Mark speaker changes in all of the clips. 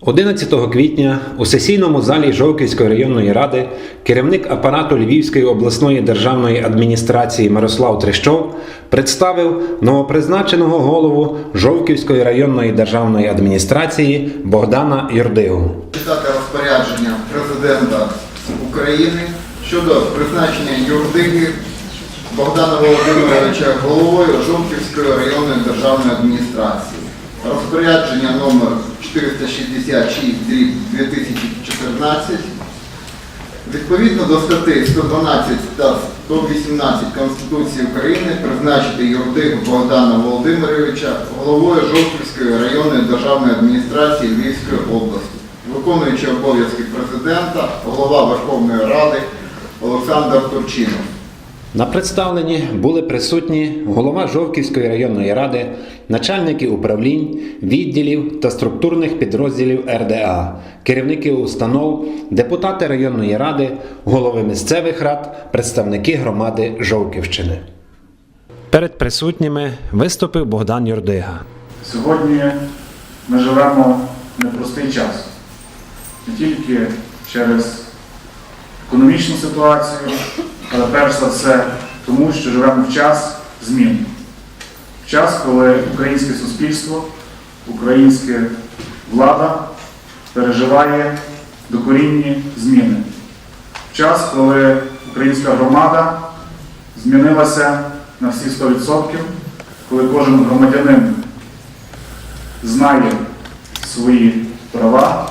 Speaker 1: 11 квітня у сесійному залі Жовківської районної ради керівник апарату Львівської обласної державної адміністрації Мирослав Трещов представив новопризначеного голову Жовківської районної державної адміністрації Богдана Юрдигу.
Speaker 2: читати розпорядження президента України щодо призначення Юрдиги Богдана Володимировича головою Жовківської районної державної адміністрації. Розпорядження номер 466 дріб 2014 Відповідно до статей 112 та 118 Конституції України призначити Юрдигу Богдана Володимировича головою Жовківської районної державної адміністрації Львівської області, виконуючи обов'язки президента, голова Верховної Ради Олександр Турчинов.
Speaker 1: На представленні були присутні голова Жовківської районної ради, начальники управлінь, відділів та структурних підрозділів РДА, керівники установ, депутати районної ради, голови місцевих рад, представники громади Жовківщини. Перед присутніми виступив Богдан Юрдига.
Speaker 3: Сьогодні ми живемо непростий час. Не тільки через економічну ситуацію, але перш за все тому, що живемо в час змін. В час, коли українське суспільство, українська влада переживає докорінні зміни. В час, коли українська громада змінилася на всі 100%, коли кожен громадянин знає свої права,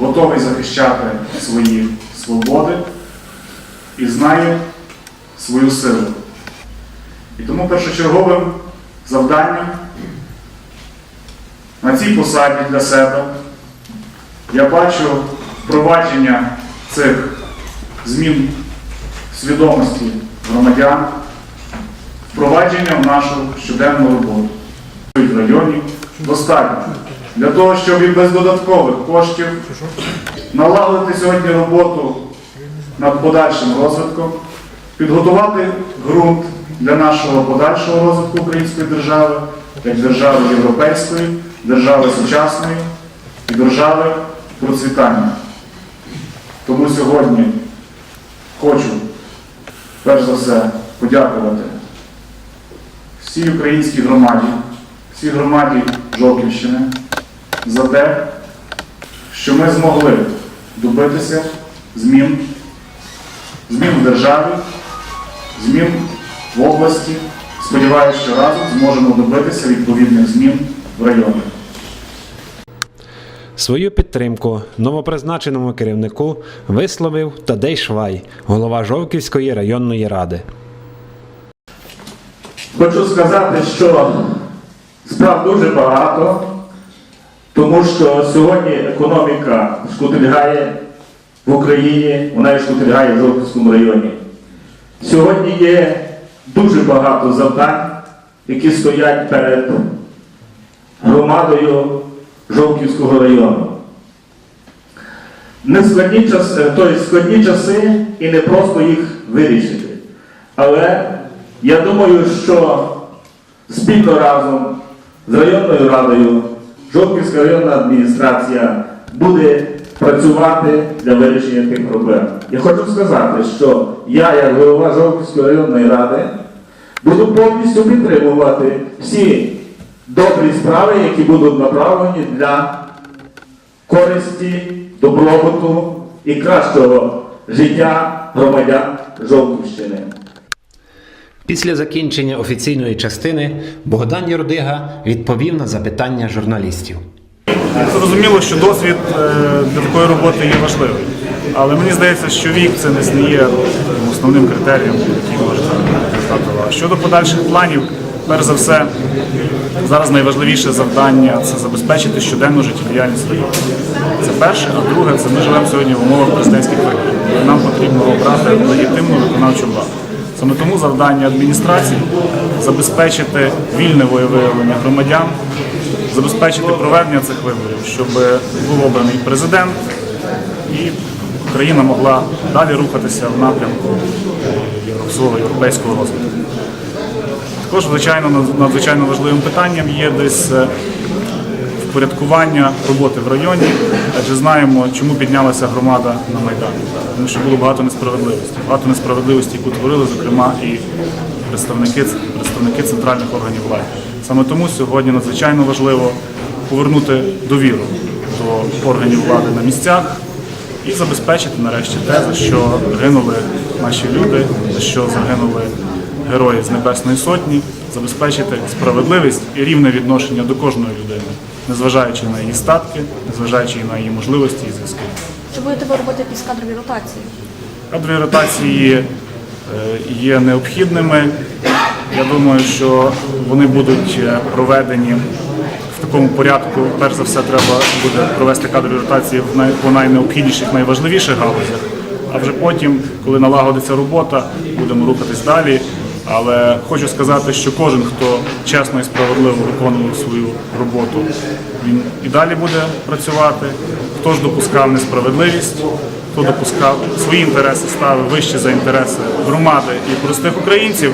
Speaker 3: готовий захищати свої свободи і знає свою силу. І тому першочерговим завданням на цій посаді для себе я бачу впровадження цих змін свідомості громадян, впровадження в нашу щоденну роботу в районі достатньо для того, щоб і без додаткових коштів налагодити сьогодні роботу над подальшим розвитком, підготувати ґрунт для нашого подальшого розвитку української держави, як держави європейської, держави сучасної і держави процвітання. Тому сьогодні хочу перш за все подякувати всій українській громаді, всій громаді Жовківщини за те, що ми змогли добитися змін, змін в державі, змін в області. Сподіваюся, що разом зможемо добитися відповідних змін в районі.
Speaker 1: Свою підтримку новопризначеному керівнику висловив Тадей Швай, голова Жовківської районної ради.
Speaker 4: Хочу сказати, що справ дуже багато, тому що сьогодні економіка шкутильгає в Україні, вона і шкутильгає в Жовківському районі. Сьогодні є дуже багато завдань, які стоять перед громадою Жовківського району. Не складні часи, тобто складні часи і не просто їх вирішити. Але я думаю, що спільно разом з районною радою Жовківська районна адміністрація буде працювати для вирішення тих проблем. Я хочу сказати, що я, як голова Жовківської районної ради, буду повністю підтримувати всі добрі справи, які будуть направлені для користі, добробуту і кращого життя громадян Жовківщини.
Speaker 1: Після закінчення офіційної частини Богдан Юрдига відповів на запитання журналістів.
Speaker 3: Зрозуміло, що досвід е, для такої роботи є важливий. Але мені здається, що вік це не є основним критерієм, який може стати. А щодо подальших планів, перш за все, зараз найважливіше завдання це забезпечити щоденну життєдіяльність району. Це перше, а друге це ми живемо сьогодні в умовах президентських виборів. Нам потрібно обрати легітимну виконавчу владу. Саме тому завдання адміністрації забезпечити вільне волевиявлення громадян, забезпечити проведення цих виборів, щоб був обраний президент і Україна могла далі рухатися в напрямку свого європейського розвитку. Також, звичайно, надзвичайно важливим питанням є десь е, упорядкування роботи в районі, адже знаємо, чому піднялася громада на Майдан. Тому що було багато несправедливості. Багато несправедливості, яку творили, зокрема, і представники, представники центральних органів влади. Саме тому сьогодні надзвичайно важливо повернути довіру до органів влади на місцях і забезпечити нарешті те, за що гинули наші люди, за що загинули герої з Небесної Сотні, забезпечити справедливість і рівне відношення до кожної людини, незважаючи на її статки, незважаючи на її можливості і зв'язки.
Speaker 5: Чи будете ви робити якісь кадрові ротації?
Speaker 3: Кадрові ротації е, є необхідними. Я думаю, що вони будуть е, проведені в такому порядку. Перш за все, треба буде провести кадрові ротації в по найнеобхідніших, найважливіших галузях. А вже потім, коли налагодиться робота, будемо рухатись далі. Але хочу сказати, що кожен, хто чесно і справедливо виконував свою роботу, він і далі буде працювати. Хто ж допускав несправедливість, хто допускав свої інтереси, ставив вище за інтереси громади і простих українців,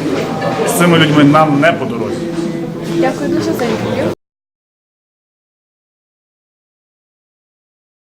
Speaker 3: з цими людьми нам не по дорозі.
Speaker 5: Дякую дуже за інтерв'ю.